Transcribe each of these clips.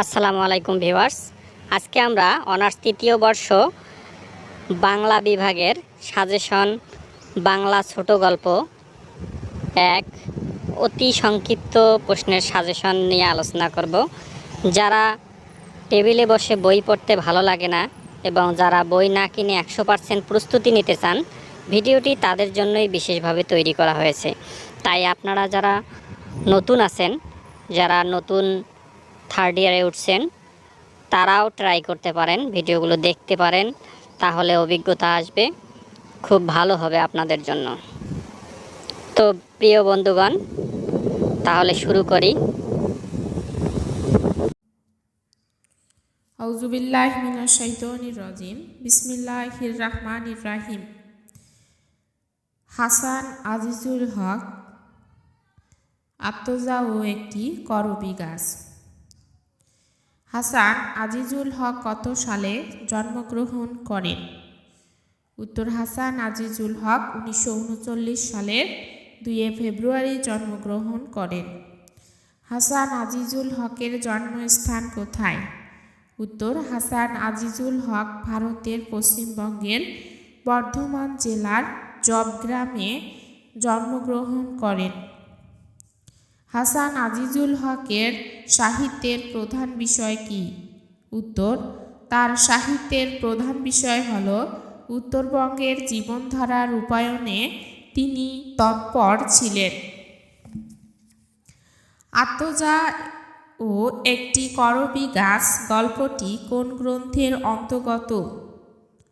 আসসালামু আলাইকুম ভিউয়ার্স। আজকে আমরা অনার্স তৃতীয় বর্ষ বাংলা বিভাগের সাজেশন বাংলা ছোট গল্প এক অতি সংক্ষিপ্ত প্রশ্নের সাজেশন নিয়ে আলোচনা করব। যারা টেবিলে বসে বই পড়তে ভালো লাগে না এবং যারা বই না কিনে একশো পার্সেন্ট প্রস্তুতি নিতে চান, ভিডিওটি তাদের জন্যই বিশেষভাবে তৈরি করা হয়েছে। তাই আপনারা যারা নতুন আছেন, যারা নতুন থার্ড ইয়ারে উঠছেন, তারাও ট্রাই করতে পারেন, ভিডিওগুলো দেখতে পারেন, তাহলে অভিজ্ঞতা আসবে, খুব ভালো হবে আপনাদের জন্য। তো প্রিয় বন্ধুগণ, তাহলে শুরু করি। রাজিম, বিসমিল্লাহির রহমানির রাহিম। হাসান আজিজুল হক আত্মজা ও একটি করবি গাছ। হাসান আজিজুল হক কত সালে জন্মগ্রহণ করেন? উত্তর হাসান আজিজুল হক উনিশশো উনচল্লিশ সালের দুইয়ে ফেব্রুয়ারি জন্মগ্রহণ করেন। হাসান আজিজুল হকের জন্মস্থান কোথায়? উত্তর হাসান আজিজুল হক ভারতের পশ্চিমবঙ্গের বর্ধমান জেলার জবগ্রামে জন্মগ্রহণ করেন। হাসান আজিজুল হকের সাহিত্যের প্রধান বিষয় কি? উত্তর, তার সাহিত্যের প্রধান বিষয় হল উত্তরবঙ্গের জীবনধারা রূপায়ণে তিনি তৎপর ছিলেন। আত্মজা ও একটি করবি গাছ গল্পটি কোন গ্রন্থের অন্তর্গত?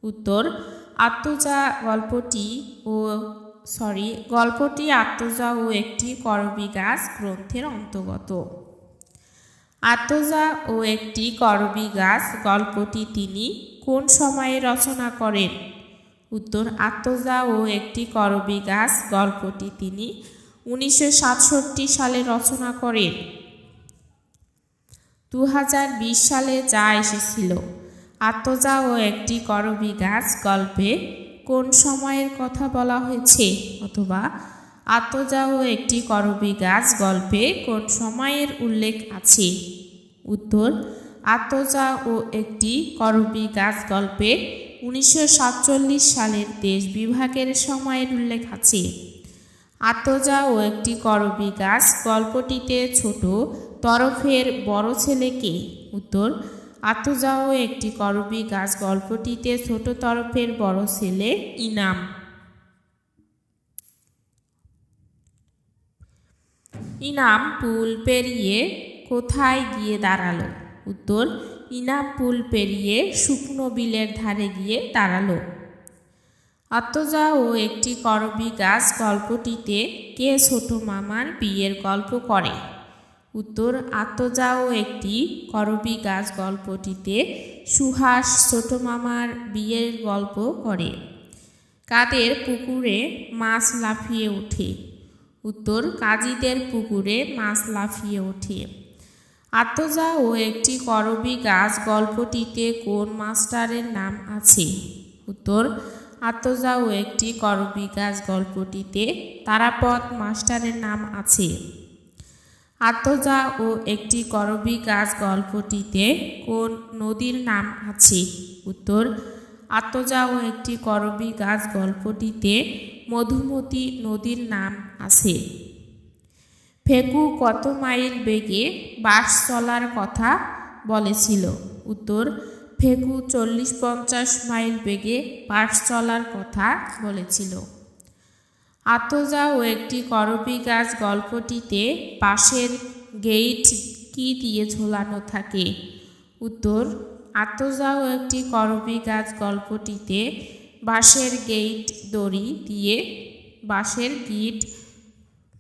উত্তর, আত্মজা গল্পটি ও সরি, গল্পটি আত্মজা ও একটি করবি গাছ গ্রন্থের অন্তর্গত। আত্মজা ও একটি করবি গাছ গল্পটি তিনি কোন সময়ে রচনা করেন? উত্তর আত্মজা ও একটি করবি গাছ গল্পটি তিনি উনিশশো সাতষট্টি সালে রচনা করেন। দুহাজার বিশ সালে যা এসেছিল আত্মজা ও একটি করবি গাছ গল্পে কোন সময়ের কথা বলা হয়েছে? অথবা আত্মজা ও একটি করবী গাছ গল্পে কোন সময়ের উল্লেখ আছে? উত্তর আত্মজা ও একটি করবী গাছ গল্পে উনিশশো সাতচল্লিশ সালের দেশ বিভাগের সময়ের উল্লেখ আছে। আত্মজা ও একটি করবী গাছ গল্পটিতে ছোট তরফের বড় ছেলেকে উত্তর আত্মজাও একটি করবি গাছ, গল্পটিতে ছোট তরফের বড় ছেলে ইনাম। ইনাম পুল পেরিয়ে কোথায় গিয়ে দাঁড়াল? উত্তর, ইনাম পুল পেরিয়ে শুকনো বিলের ধারে গিয়ে দাঁড়াল। আত্মজা ও একটি করবি গাছ, গল্পটিতে কে ছোট মামার বিয়ের গল্প করে? উত্তর, আত্মজাও একটি করবি গাছ গল্পটিতে সুহাস ছোট মামার বিয়ের গল্প করে। কাদের পুকুরে মাছ লাফিয়ে ওঠে? উত্তর, কাজীদের পুকুরে মাছ লাফিয়ে ওঠে। আত্মজা ও একটি করবি গাছ গল্পটিতে কোন মাস্টারের নাম আছে? উত্তর আত্মজা ও একটি করবি গাছ গল্পটিতে তারাপদ মাস্টারের নাম আছে। আত্মজা ও একটি করবি গাছ গল্পটিতে কোন নদীর নাম আছে? উত্তর, আত্মজা ও একটি করবি গাছ গল্পটিতে মধুমতি নদীর নাম আছে। ফেকু কত মাইল বেগে বাস চলার কথা বলেছিল। উত্তর, ফেকু চল্লিশ পঞ্চাশ মাইল বেগে বাস চলার কথা বলেছিল। আত্মজা ও একটি করবি গাছ গল্পটিতে পাশের গেইট কি দিয়ে ঝোলানো থাকে? উত্তর, আত্মজা ও একটি করবি গাছ গল্পটিতে বাঁশের গেইট দড়ি দিয়ে, বাঁশের গিট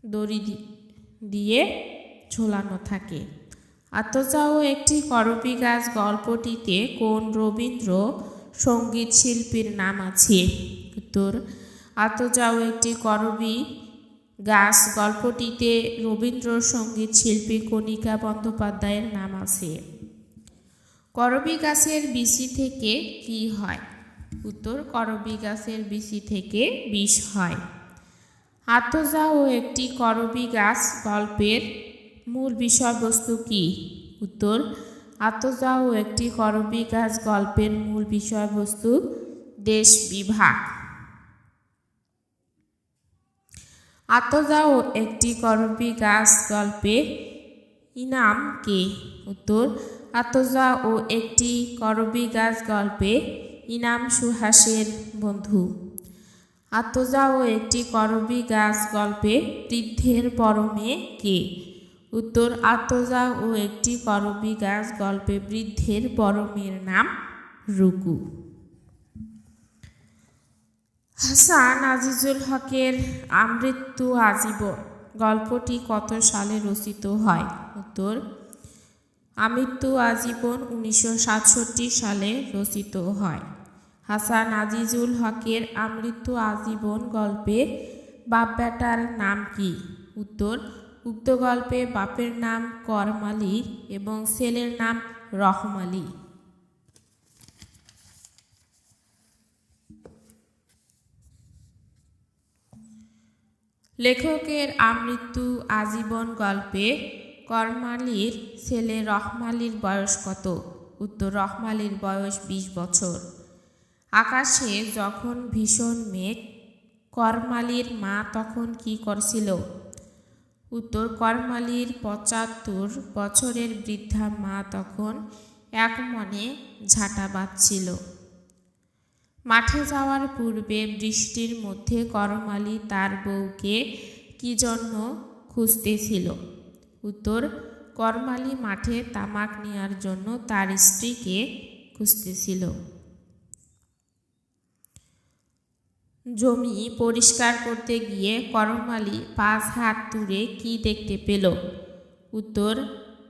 দড়ি দিয়ে ঝোলানো থাকে। আত্মজা ও একটি করবি গাছ গল্পটিতে কোন রবীন্দ্র সংগীত শিল্পীর নাম আছে? উত্তর আত্মজাও একটি করবি। গাছ, গল্পটিতে রবীন্দ্রসঙ্গীত শিল্পী কণিকা বন্দ্যোপাধ্যায়ের নাম আছে। করবি গাছের বিচি থেকে কি হয়? উত্তর, করবি গাছের বিচি থেকে বিষ হয়। আত্মজা ও একটি করবি গাছ গল্পের মূল বিষয়বস্তু কি? উত্তর আত্মজা ও একটি করবি গাছ গল্পের মূল বিষয়বস্তু দেশ বিভাগ। আত্মজা ও একটি করবি গাছ গল্পে ইনাম কে? উত্তর আত্মজা ও একটি করবি গাছ গল্পে ইনাম সুহাসের বন্ধু। আত্মজা ও একটি করবি গাছ গল্পে বৃদ্ধের পরমে কে? উত্তর আত্মজা ও একটি করবি গাছ গল্পে বৃদ্ধের পরমের নাম রুকু। হাসান আজিজুল হকের আমৃত্যু আজীবন। গল্পটি কত সালে রচিত হয়? উত্তর, আমৃত্যু আজীবন উনিশশো সাতষট্টি সালে রচিত হয়। হাসান আজিজুল হকের আমৃত্যু আজীবন গল্পে বাপ বেটার নাম কি? উত্তর, উক্ত গল্পে বাপের নাম করমালি এবং ছেলের নাম রহম লেখকের আমৃত্যু আজীবন গল্পে করমালির ছেলে রহমালির বয়স কত? উত্তর, রহমালির বয়স ২০ বছর। আকাশে যখন ভীষণ মেঘ, করমালির মা তখন কি করছিল? উত্তর, করমালির পঁচাত্তর বছরের বৃদ্ধা মা তখন এক মনে ঝাঁটা বাঁধছিল। মাঠে যাওয়ার পূর্বে বৃষ্টির মধ্যে করমালি তার বউকে কি জন্য খুঁজতেছিল? উত্তর করমালি মাঠে তামাক নেওয়ার জন্য তার স্ত্রীকে খুঁজতেছিল। জমি পরিষ্কার করতে গিয়ে করমালি পাঁচ হাত দূরে কি দেখতে পেল? উত্তর,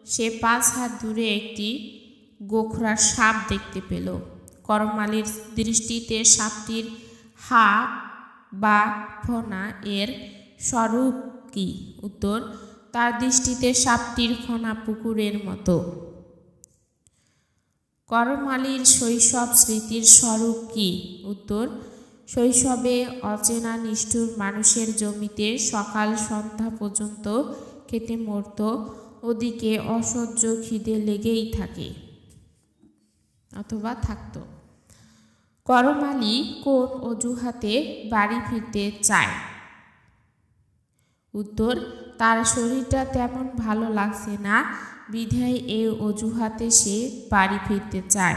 সে পাঁচ হাত দূরে একটি গোখরা সাপ দেখতে পেল। করমালির দৃষ্টিতে সাপটির হা বা ফনা এর স্বরূপ কি? উত্তর, তার দৃষ্টিতে সাপটির ফনা পুকুরের মতো। করমালির শৈশব স্মৃতির স্বরূপ কি? উত্তর, শৈশবে অচেনা নিষ্ঠুর মানুষের জমিতে সকাল সন্ধ্যা পর্যন্ত খেতে মরত, ওদিকে অসহ্য খিদে লেগেই থাকে। অথবা থাকতো। করমালি কোন অজুহাতে বাড়ি ফিরতে চায়? উত্তর, তার শরীরটা তেমন ভালো লাগছে না, বিধায় এ অজুহাতে সে বাড়ি ফিরতে চায়।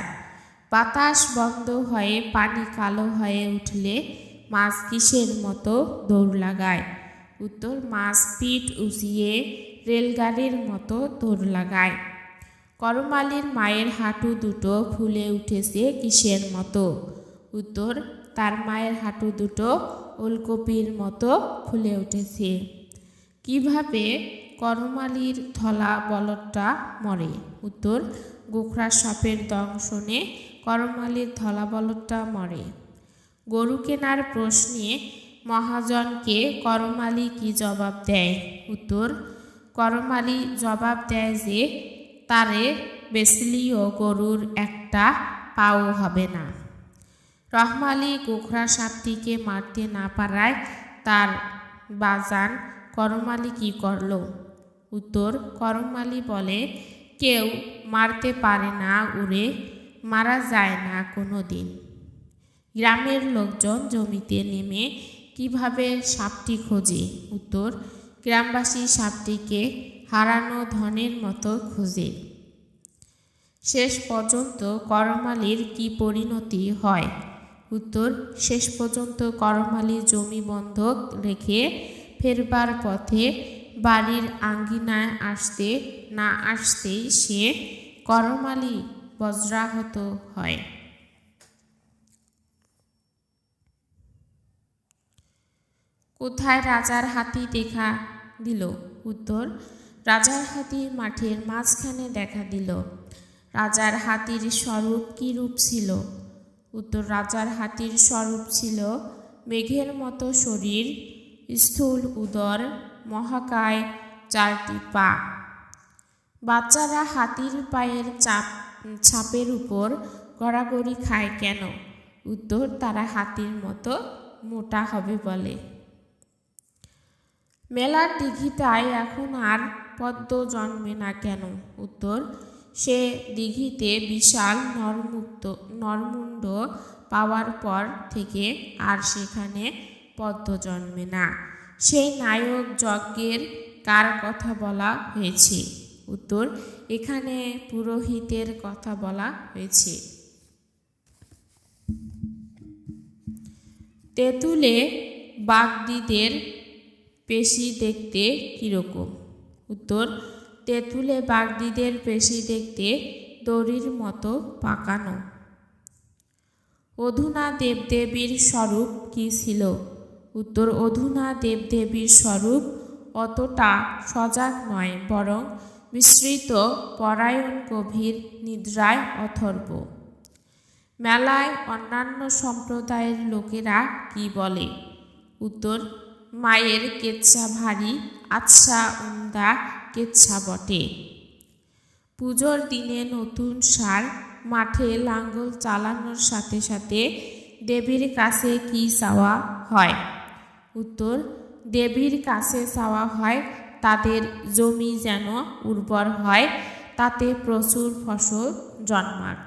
বাতাস বন্ধ হয়ে, পানি কালো হয়ে উঠলে মাছ কিসের মতো দৌড় লাগায়? উত্তর, মাছ পিঠ উঁচিয়ে রেলগাড়ির মতো দৌড় লাগায়। করমালির মায়ের হাঁটু দুটো ফুলে উঠেছে কিসের মতো? উত্তর, তার মায়ের হাঁটু দুটো ওলকপির মতো ফুলে উঠেছে। কীভাবে করমালির থলা বলদটা মরে? উত্তর, গোখরা সাপের দংশনে করমালির ধলা বলদটা মরে। গরু কেনার প্রশ্নে মহাজনকে করমালি কি জবাব দেয়? উত্তর, করমালি জবাব দেয় যে তারে বেসলিও গরুর একটা পাও হবে না। রহমালি গোখরা সাপটিকে মারতে না পারায় তার বাজান করমালি কি করল? উত্তর, করমালি বলে, কেউ মারতে পারে না উড়ে, মারা যায় না কোনো দিন গ্রামের লোকজন জমিতে নেমে কীভাবে সাপটি খোঁজে? উত্তর, গ্রামবাসী সাপটিকে হারানো ধনের মতো খোঁজে। শেষ পর্যন্ত করমালির কি পরিণতি হয়? উত্তর, শেষ পর্যন্ত করমালি জমি বন্ধক রেখে ফেরবার পথে বাড়ির আঙ্গিনায় আসতে না আসতেই সে করমালি বজ্রাহত হয়। কোথায় রাজার হাতি দেখা দিল? উত্তর রাজার হাতি মাঠের মাঝখানে দেখা দিল। রাজার হাতির স্বরূপ কী রূপ ছিল? উত্তর, রাজার হাতির স্বরূপ ছিল মেঘের মতো শরীর, স্থূল উদর, মহাকায় চারটি পা বাচ্চারা হাতির পায়ের চাপ, ছাপের উপর গড়াগড়ি খায় কেন? উত্তর, তারা হাতির মতো মোটা হবে বলে। মেলার দিঘিটায় এখন আর পদ্ম জন্মে না কেন? উত্তর, সে দিঘিতে বিশাল নরমুক্ত, নরমুণ্ড পাওয়ার পর থেকে আর সেখানে পদ্ম জন্মে না। সেই নায়ক যজ্ঞের কার কথা বলা হয়েছে? উত্তর, এখানে পুরোহিতের কথা বলা হয়েছে। তেঁতুলে বাগদিদের পেশি দেখতে কীরকম? উত্তর, তেঁতুলে বাগদিদের পেশি দেখতে দড়ির মতো পাকানো। অধুনা দেবদেবীর স্বরূপ কী ছিল? উত্তর, অধুনা দেবদেবীর স্বরূপ অতটা সজাগ নয়, বরং বিস্তৃত পরায়ণ গভীর নিদ্রায় অথর্ব। মেলায় অন্যান্য সম্প্রদায়ের লোকেরা কি বলে? উত্তর মায়ের কেচ্ছা ভারী আচ্ছা উমদা কেচ্ছা বটে। পুজোর দিনে নতুন সার, মাঠে লাঙ্গল চালানোর সাথে সাথে দেবীর কাছে কি চাওয়া হয়? উত্তর, দেবীর কাছে চাওয়া হয় তাদের জমি যেন উর্বর হয়, তাতে প্রচুর ফসল জন্মাক।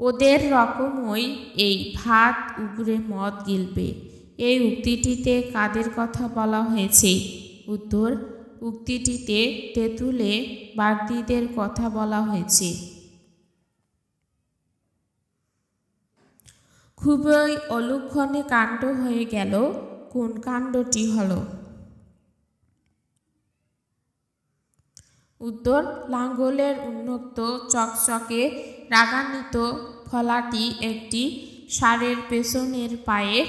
ওদের রকমই এই ভাত, উগরে মদ গিলবে। এই উক্তিটিতে কাদের কথা বলা হয়েছে? উত্তর, উক্তিটিতে তেঁতুলে বাগদিদের কথা বলা হয়েছে। খুবই অলুক্ষণে কাণ্ড হয়ে গেল, কোন কাণ্ডটি হল? উত্তর, লাঙ্গলের উন্মুক্ত চকচকে রাগান্বিত ফলাটি একটি ষাঁড়ের পেছনের পায়ে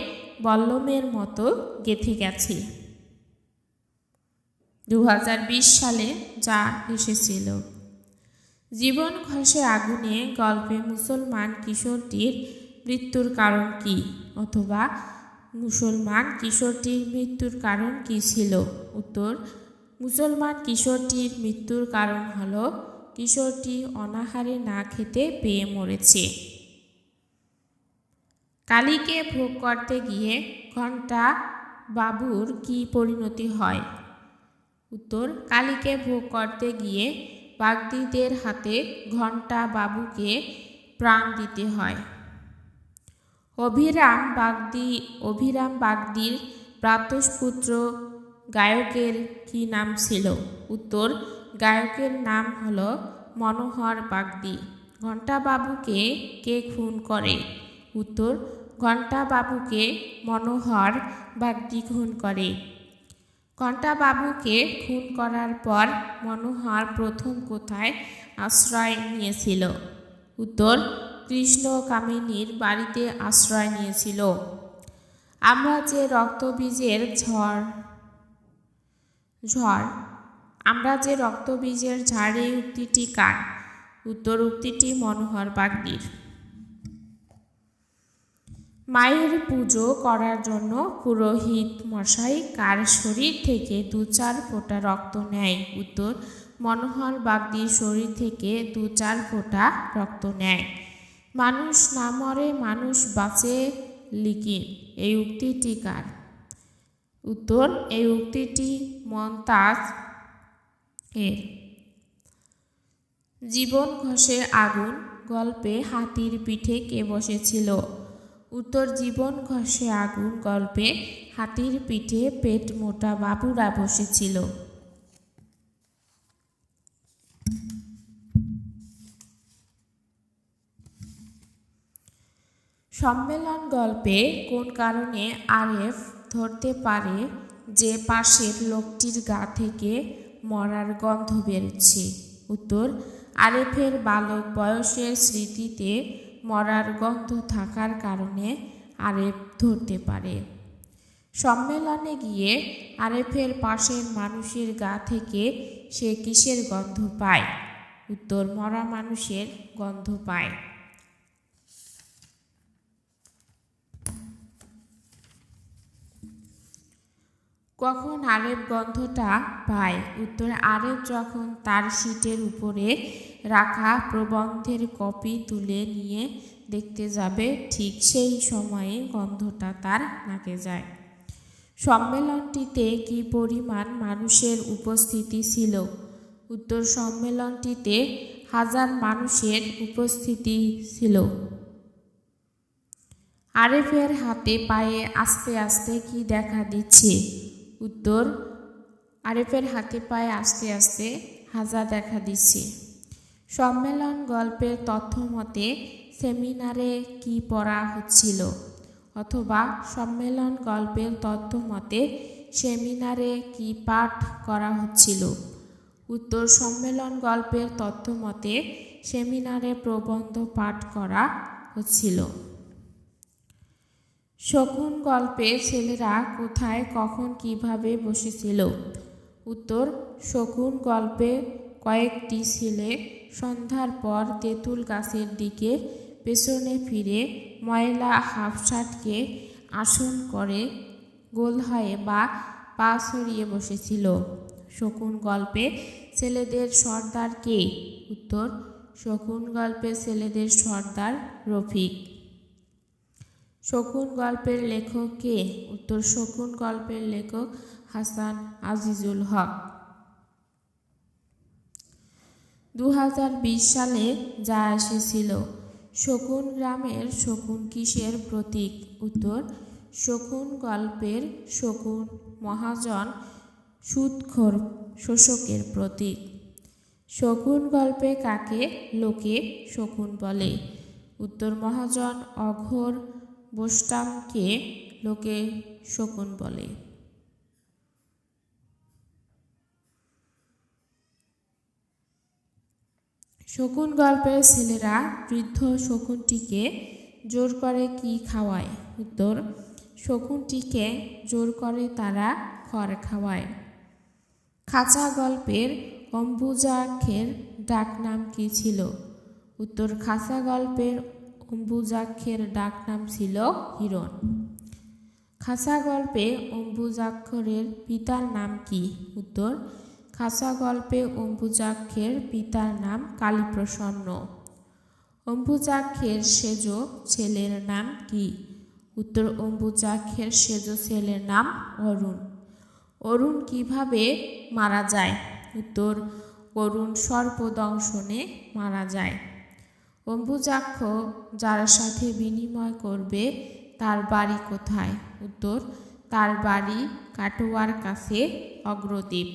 বল্লমের মতো গেঁথে গেছে। দু হাজার বিশ সালে যা এসেছিল। জীবন ঘষে আগুনে গল্পে মুসলমান কিশোরটির মৃত্যুর কারণ কি অথবা মুসলমান কিশোরটির মৃত্যুর কারণ কি ছিল? উত্তর, মুসলমান কিশোরটির মৃত্যুর কারণ হল কিশোরটি অনাহারে না খেতে পেয়ে মরেছে। কালীকে ভোগ করতে গিয়ে ঘণ্টা বাবুর কি পরিণতি হয়? উত্তর, কালীকে ভোগ করতে গিয়ে বাগদিদের হাতে ঘণ্টা বাবুকে প্রাণ দিতে হয়। অভিরাম বাগদি, অভিরাম বাগদির প্রাতস্পুত্র গায়কের কি নাম ছিল? উত্তর, গায়কের নাম হল মনোহর বাগদি। ঘণ্টাবাবুকে কে খুন করে? উত্তর ঘণ্টাবাবুকে মনোহর বাগদি খুন করে। ঘণ্টাবাবুকে খুন করার পর মনোহর প্রথম কোথায় আশ্রয় নিয়েছিল? উত্তর, কৃষ্ণ কামিনীর বাড়িতে আশ্রয় নিয়েছিল। আমরা যে রক্তবীজের ঝড় ঝড়, আমরা যে রক্তবীজের ঝাড় উক্তিটি কার? উত্তর উক্তিটি মনোহর বাগদির। মায়ের পুজো করার জন্য পুরোহিত মশাই কার শরীর থেকে দু চার ফোঁটা রক্ত নেয়। উত্তর, মনোহর বাগদির শরীর থেকে দু চার ফোঁটা রক্ত নেয়। মানুষ না মরে মানুষ বাঁচে লিখিন এই উক্তিটি কার? উত্তর, এই উক্তিটি মন্তাজ এর। জীবন ঘষে আগুন, গল্পে হাতির পিঠে কে বসেছিল? উত্তর জীবন ঘষে আগুন গল্পে হাতির পিঠে পেট মোটা বাবুরা বসেছিল। সম্মেলন গল্পে কোন কারণে আরএফ ধরতে পারে যে পাশের লোকটির গা থেকে মরার গন্ধ বেরোচ্ছে? উত্তর আরেফের বালক বয়সের স্মৃতিতে মরার গন্ধ থাকার কারণে আরেফ ধরতে পারে। সম্মেলনে গিয়ে আরেফের পাশের মানুষের গা থেকে সে কিসের গন্ধ পায়? উত্তর, মরা মানুষের গন্ধ পায়। কখন আরেফ গন্ধটা পায়? উত্তরে আরেফ যখন তার সিটের উপরে রাখা প্রবন্ধের কপি তুলে নিয়ে দেখতে যাবে, ঠিক সেই সময়ে গন্ধটা তার নাকে যায়। সম্মেলনটিতে কি পরিমাণ মানুষের উপস্থিতি ছিল? উত্তর, সম্মেলনটিতে হাজার মানুষের উপস্থিতি ছিল। আরেফের হাতে পায়ে আস্তে আস্তে কি দেখা দিচ্ছে? উত্তর, আরেফের হাতে পায়ে আস্তে আস্তে হাজা দেখা দিচ্ছে। সম্মেলন গল্পের তথ্য মতে সেমিনারে কি পড়া হচ্ছিল? অথবা সম্মেলন গল্পের তথ্য মতে সেমিনারে কি পাঠ করা হচ্ছিল? উত্তর, সম্মেলন গল্পের তথ্য মতে সেমিনারে প্রবন্ধ পাঠ করা হচ্ছিল। শকুন গল্পে ছেলেরা কোথায়, কখন, কীভাবে বসেছিল? উত্তর, শকুন গল্পে কয়েকটি ছেলে সন্ধ্যার পর তেঁতুল গাছের দিকে পেছনে ফিরে ময়লা হাফশার্টকে আসন করে গোল হয়ে বা পা ছড়িয়ে বসেছিল। শকুন গল্পে ছেলেদের সর্দার কে? উত্তর, শকুন গল্পে ছেলেদের সর্দার রফিক। শকুন গল্পের লেখক কে? উত্তর, শকুন গল্পের লেখক হাসান আজিজুল হক। দু হাজার বিশ সালে যা এসেছিল, শকুন গ্রামের শকুন কিসের প্রতীক? উত্তর, শকুন গল্পের শকুন মহাজন সুদখোর শোষকের প্রতীক। শকুন গল্পে কাকে লোকে শকুন বলে? উত্তর, মহাজন অঘোর বোস্টামকে লোকে শকুন বলে। শকুন গল্পের ছেলেরা বৃদ্ধ শকুনটিকে জোর করে কি খাওয়ায়? উত্তর, শকুনটিকে জোর করে তারা খড় খাওয়ায়। খাঁচা গল্পের অম্বুজাক্ষের ডাকনাম কি ছিল? উত্তর, খাঁচা গল্পের অম্বুজাক্ষের ডাকনাম ছিল হিরণ। খাসা গল্পে অম্বুজাক্ষরের পিতার নাম কি? উত্তর, খাসা গল্পে অম্বুজাক্ষের পিতার নাম কালীপ্রসন্ন। অম্বুজাক্ষের সেজ ছেলের নাম কি? উত্তর, অম্বুজাক্ষের সেজ ছেলের নাম অরুণ। অরুণ কীভাবে মারা যায়? উত্তর, অরুণ সর্পদংশনে মারা যায়। অম্বুজাক্ষ যার সাথে বিনিময় করবে তার বাড়ি কোথায়? উত্তর, তার বাড়ি কাটোয়ার কাছে অগ্রদ্বীপ।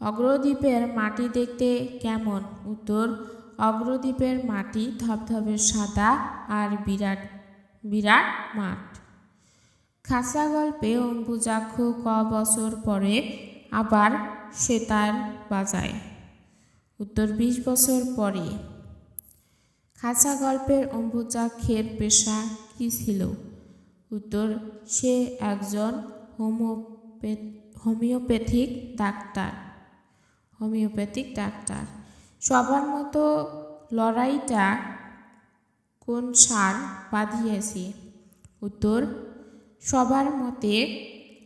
অগ্রদ্বীপের মাটি দেখতে কেমন? উত্তর, অগ্রদ্বীপের মাটি ধবধবে সাদা আর বিরাট বিরাট মাঠ। খাসা গল্পে অম্বুজাক্ষ ক বছর পরে আবার সেতার বাজায়। উত্তর বিশ বছর পরে খাঁচা গল্পের অম্বুজাক্ষের পেশা কী ছিল? উত্তর, সে একজন homeopath homeopathic doctor. Homeopathic doctor. সবার মতো লড়াইটা কোন সার বাঁধিয়েছে? উত্তর, সবার মতে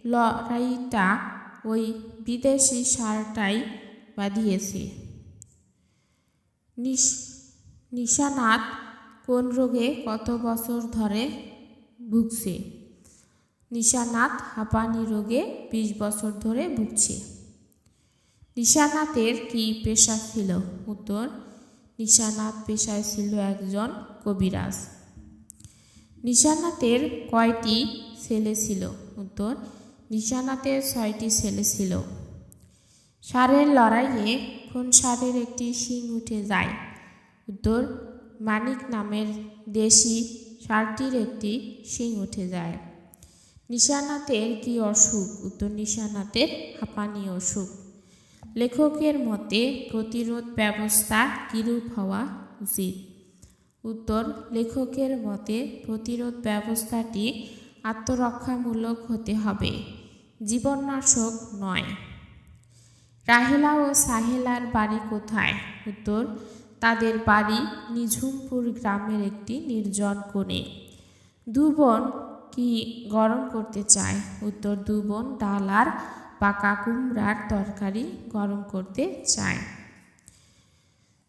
লড়াইটা ওই বিদেশি সারটাই বাঁধিয়েছে। নিশ, নিশানাথ কোন রোগে কত বছর ধরে ভুগছে? নিশানাথ হাঁপানি রোগে বিশ বছর ধরে ভুগছে। নিশানাথের কি পেশা ছিল? উত্তর, নিশানাথ পেশায় ছিল একজন কবিরাজ। নিশানাথের কয়টি ছেলে ছিল? উত্তর নিশানাথের ছয়টি ছেলে ছিল। ষাঁড়ের লড়াইয়ে কোন ষাঁড়ের একটি শিং উঠে যায়। উত্তর, মানিক নামের দেশি ষাঁড়টির একটি শিং উঠে যায়। নিশানাথের কি অসুখ? উত্তর নিশানাথের হাঁপানি অসুখ। লেখকের মতে, প্রতিরোধ ব্যবস্থা কিরূপ হওয়া উচিত? উত্তর, লেখকের মতে, প্রতিরোধ ব্যবস্থাটি আত্মরক্ষামূলক হতে হবে। জীবননাশক নয়। রাহেলা ও সাহেলার বাড়ি কোথায়? উত্তর, তাদের বাড়ি নিঝুমপুর গ্রামের একটি নির্জন কোণে। দু বোন কি গরম করতে চায়? উত্তর, দু বোন ডাল আর পাকা কুমড়ার তরকারি গরম করতে চায়।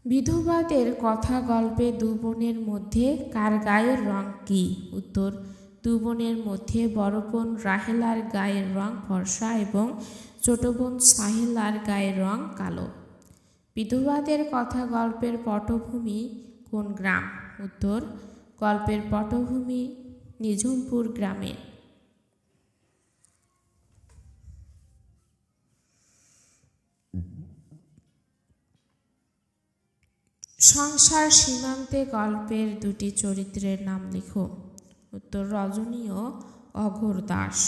বিধবাদের কথা গল্পে দু বোনের মধ্যে কার গায়ের রং কী? উত্তর দু বোনের মধ্যে বড় বোন রাহেলার গায়ের রং ফর্সা এবং ছোট বোন সাহিলার গায়ের রং কালো। বিধবাদের কথা গল্পের পটভূমি কোন গ্রাম? উত্তর, গল্পের পটভূমি নিঝুমপুর গ্রামে। সংসার সীমান্তে গল্পের দুটি চরিত্রের নাম লিখো। উত্তর রজনী ও অঘোর দাস।